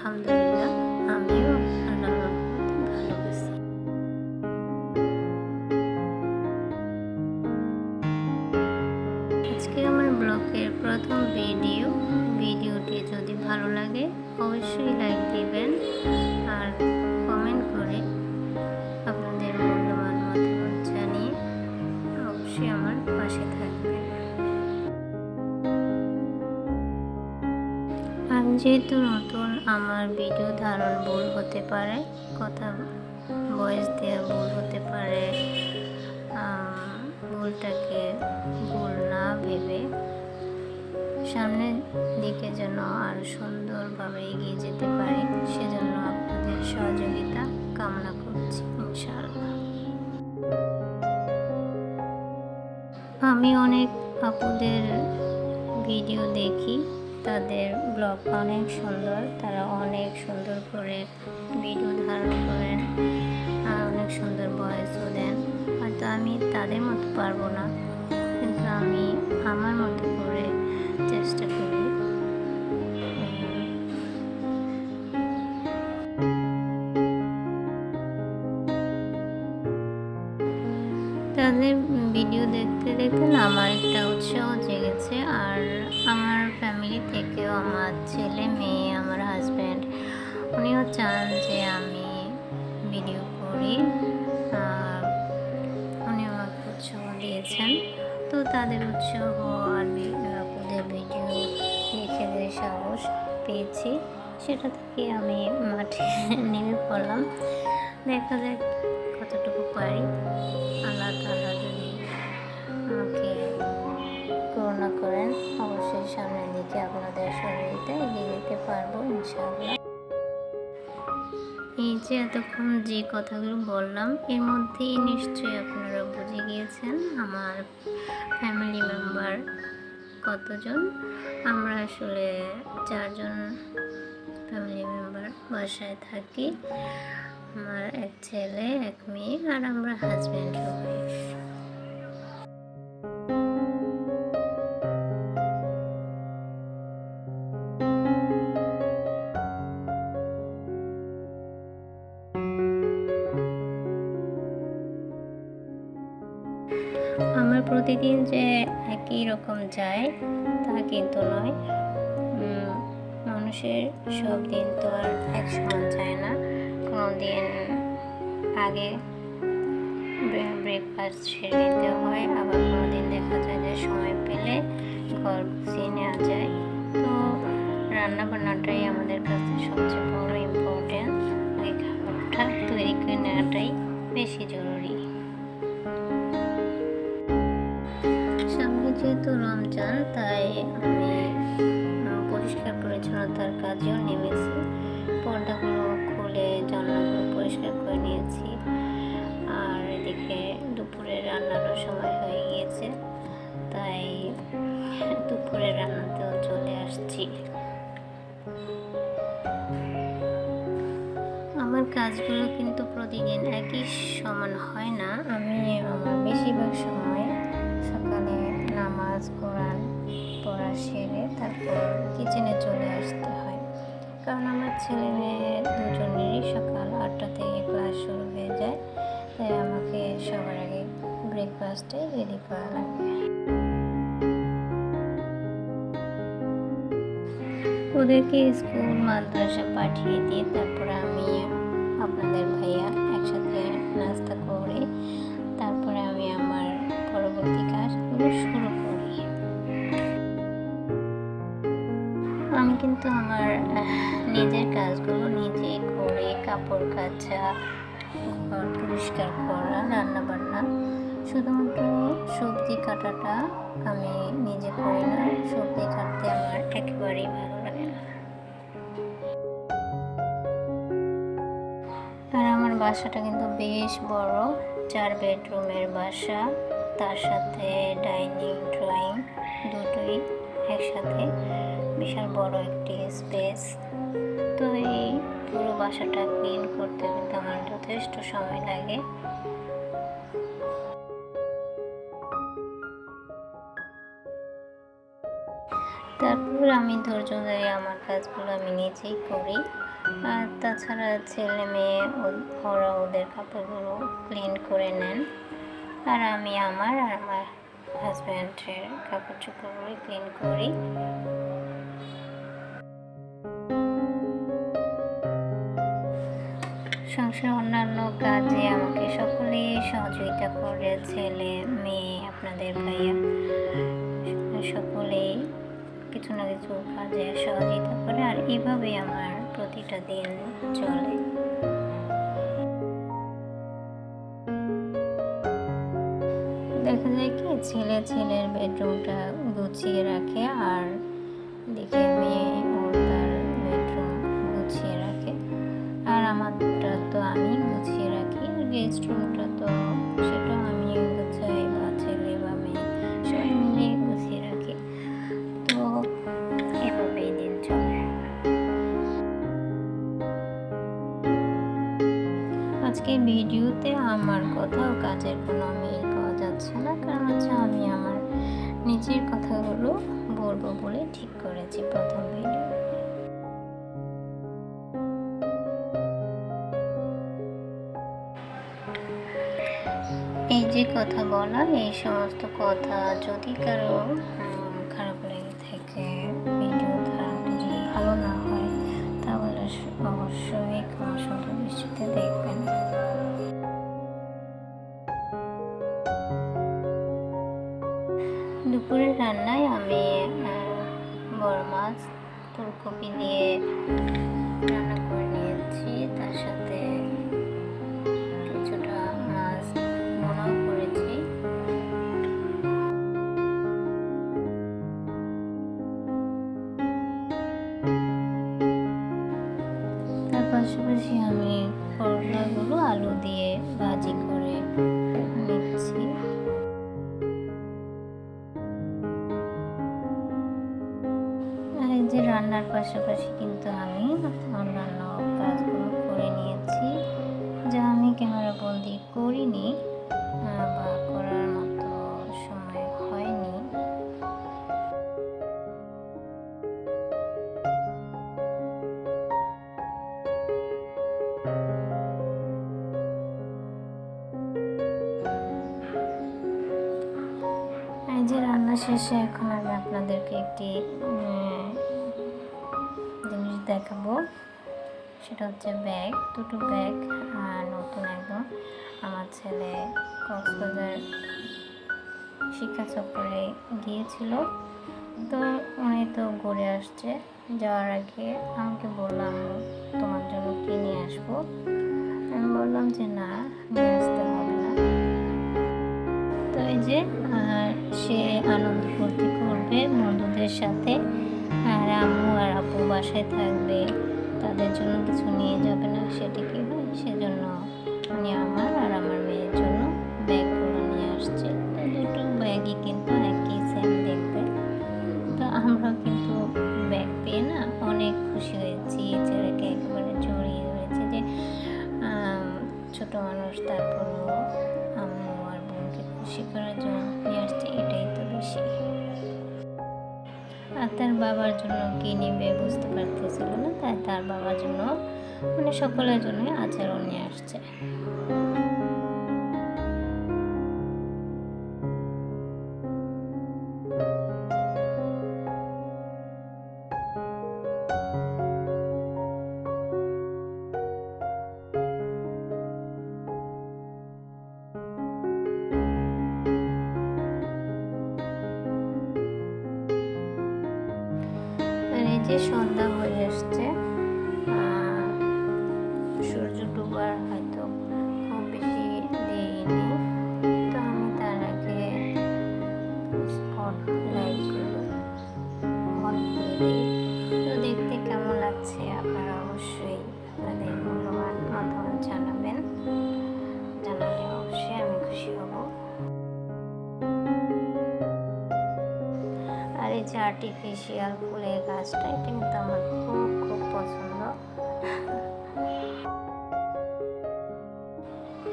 আলহামদুলিল্লাহ আমিও আজকে আমার ব্লগের প্রথম ভিডিও, ভিডিওটি যদি ভালো লাগে, অবশ্যই লাইক দিবেন আর কমেন্ট করে আপনাদের মূল্যবান মতামত জানিয়ে অবশ্যই আমার পাশে থাকবেন। আমি যেহেতু ধারণ ভুল হতে পারে, কথা ভয়েস দেওয়া ভুল হতে পারে ভুলটাকে ভুল না ভেবে সামনের দিকে যেন আরও সুন্দরভাবে এগিয়ে যেতে পারি, সেজন্য আপনাদের সহযোগিতা কামনা করছি, ইনশাআল্লাহ। আমি অনেক আপুদের ভিডিও দেখি তাদের ব্লগ অনেক সুন্দর। তারা অনেক সুন্দর করে ভিডিও ধারণ করেন আর অনেক সুন্দর ভয়েসও দেন। হয়তো আমি তাদের মতো পারব না, কিন্তু আমি আমার মতো করে চেষ্টা করি। তাদের ভিডিও দেখতে দেখতে না আমার একটা উৎসাহ জেগেছে। আর আমার ফ্যামিলি থেকেও আমার ছেলে, মেয়ে, আমার হাজব্যান্ড উনিও চান যে আমি ভিডিও করি। উনি আমাকে উৎসাহ দিয়েছেন। তো তাদের উৎসাহ আর আপুদের ভিডিও দেখে যে সাহস পেয়েছি, সেটা থেকে আমি মাঠে নেমে পড়লাম। দেখা যাক কতটুকু পারি। দিকে আপনাদের সহযোগিতা এগিয়ে যেতে পারব, ইনশাআল্লাহ। এই যে এতক্ষণ যে কথাগুলো বললাম, এর মধ্যেই নিশ্চয়ই আপনারা বুঝে গিয়েছেন আমার ফ্যামিলি মেম্বার কতজন। আমরা আসলে চারজন ফ্যামিলি মেম্বার বাসায় থাকি। আমার এক ছেলে, এক মেয়ে, আর আমরা হাজব্যান্ড ওয়াইফ প্রতিদিন যে একই রকম যায়, তা কিন্তু নয়। মানুষের সব দিন তো আর এক সমান যায় না। কোনো দিন আগে ব্রেকফাস্ট সেরে নিতে হয়, আবার কোনো দিন দেখা যায় যে সময় পেলে ঘর গুছিয়ে নেওয়া যায়। তো রান্না বান্নাটাই আমাদের কাছে সবচেয়ে বড় ইম্পর্টেন্ট ওই খাবারটা তৈরি করে নেওয়াটাই বেশি জরুরি। যেহেতু রমজান, তাই আমি পরিষ্কার পরিচ্ছন্নতার কাজেও নেমেছি। পর্দাগুলো খুলে জানলাগুলো পরিষ্কার করে নিয়েছি। আর এদিকে দুপুরে রান্নারও সময় হয়ে গিয়েছে, তাই দুপুরে রান্নাতেও চলে আসছি। আমার কাজগুলো কিন্তু প্রতিদিন একই সমান হয় না, আমি বেশিরভাগ সময় নামাজ, কোরআন পড়া সেরে তারপর কিচেনে চলে আসতে হয়। কারণ আমার ছেলে মেয়ে দুজনেরই সকাল আটটা থেকে ক্লাস শুরু হয়ে যায়, তাই আমাকে সবার আগে ব্রেকফাস্টে রেডি করা লাগে। ওদেরকে স্কুল, মাদ্রাসা পাঠিয়ে দিয়ে তারপরে কাপড় কাচা, ঘর পরিষ্কার করা রান্না বান্না শুধুমাত্র সবজি কাটাটা আমি নিজে করি না, সবজি কাটতে আমার একেবারেই ভালো লাগে না। আর আমার বাসাটা কিন্তু বেশ বড়, চার বেডরুমের বাসা, তার সাথে ডাইনিং, ড্রয়িং দুটোই একসাথে। বিশাল বড় একটি স্পেস। তো এই বাসাটা ক্লিন করতে কিন্তু আমার যথেষ্ট সময় লাগে। তারপর আমি ধৈর্য ধরে আমার কাজগুলো আমি নিজেই করি। আর তাছাড়া ছেলে মেয়ে, ওরা ওদের কাপড়গুলো ক্লিন করে নেন। আর আমি আমার আর আমার হাজব্যান্ডের কাপড় চোপড়গুলো ক্লিন করি। সংসার অন্যান্য কাজে আমাকে সকলেই সহযোগিতা করে ছেলে, মেয়ে, আপনাদের ভাইয়া, সকলেই কিছু না কিছু কাজে সহযোগিতা করে আর এইভাবেই আমার প্রতিটা দিন চলে। দেখা যায় কি, ছেলে ছেলের বেডরুমটা গুছিয়ে রাখে আর দেখে মেয়ে রাখি গেস্ট এই যে কথা বলা, এই সমস্ত কথা যদি কারও খারাপ লেগে থাকে, ভিডিও যদি ভালো না হয়, তাহলে অবশ্যই দৃষ্টিতে দেখবেন। দুপুরের রান্নায় আমি বড় মাছ, ফুলকপি দিয়ে পাশাপাশি আমি করলাগুলো আলু দিয়ে ভাজি করে নিচ্ছি। এই যে রান্নার পাশাপাশি কিন্তু আমি শেষে এখন আমি আপনাদেরকে একটি জিনিস দেখাবো। সেটা হচ্ছে ব্যাগ, দুটো ব্যাগ, আর নতুন একদম আমার ছেলে কক্সবাজার শিক্ষা সফরে গিয়েছিল। তো উনি তো ঘুরে আসছে। যাওয়ার আগে আমাকে বললাম, তোমার জন্য কি নিয়ে আসব? আমি বললাম যে, না, নিয়ে আসতে হবে। এই যে, আর সে আনন্দ ফুর্তি করবে বন্ধুদের সাথে। আর আম্মু আর আপু বাসায় থাকবে, তাদের জন্য কিছু নিয়ে যাবে না, সেটা কী হয়? সেজন্য উনি আমার আর আমার মেয়ের জন্য ব্যাগগুলো নিয়ে আসছে। তো দুটো ব্যাগই কিন্তু একই সেম দেখতে। তো আমরা কিন্তু ব্যাগ পেয়ে না অনেক খুশি হয়েছি। ছেলেকে একেবারে জড়িয়ে ধরেছি যে ছোট মানুষ তারপরও করার জন্য নিয়ে আসছে এটাই তো বেশি। আর তার বাবার জন্য কী নেবে বুঝতে পারতেছিল না, তাই তার বাবার জন্য মানে সকলের জন্য আচারও নিয়ে আসছে। সন্ধ্যা আর এই যে আর্টিফিশিয়াল ফুলের গাছটা এটা কিন্তু আমার খুব খুব পছন্দ।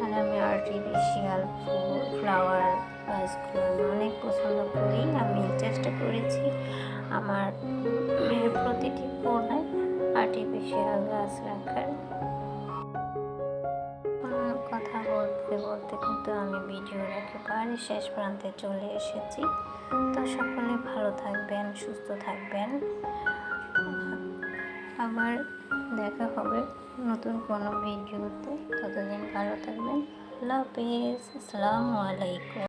আর আমি আর্টিফিশিয়াল ফুল ফ্লাওয়ার গাছগুলো অনেক পছন্দ করি। আমি চেষ্টা করেছি আমার প্রতিটি কোণায় আর্টিফিশিয়াল গাছ রাখার। বলতে বলতে কিন্তু আমি ভিডিওর একেবারে শেষ প্রান্তে চলে এসেছি। তো সকলে ভালো থাকবেন, সুস্থ থাকবেন। আবার দেখা হবে নতুন কোনো ভিডিওতে। ততদিন ভালো থাকবেন। আল্লাহ হাফিজ। আসসালামু আলাইকুম।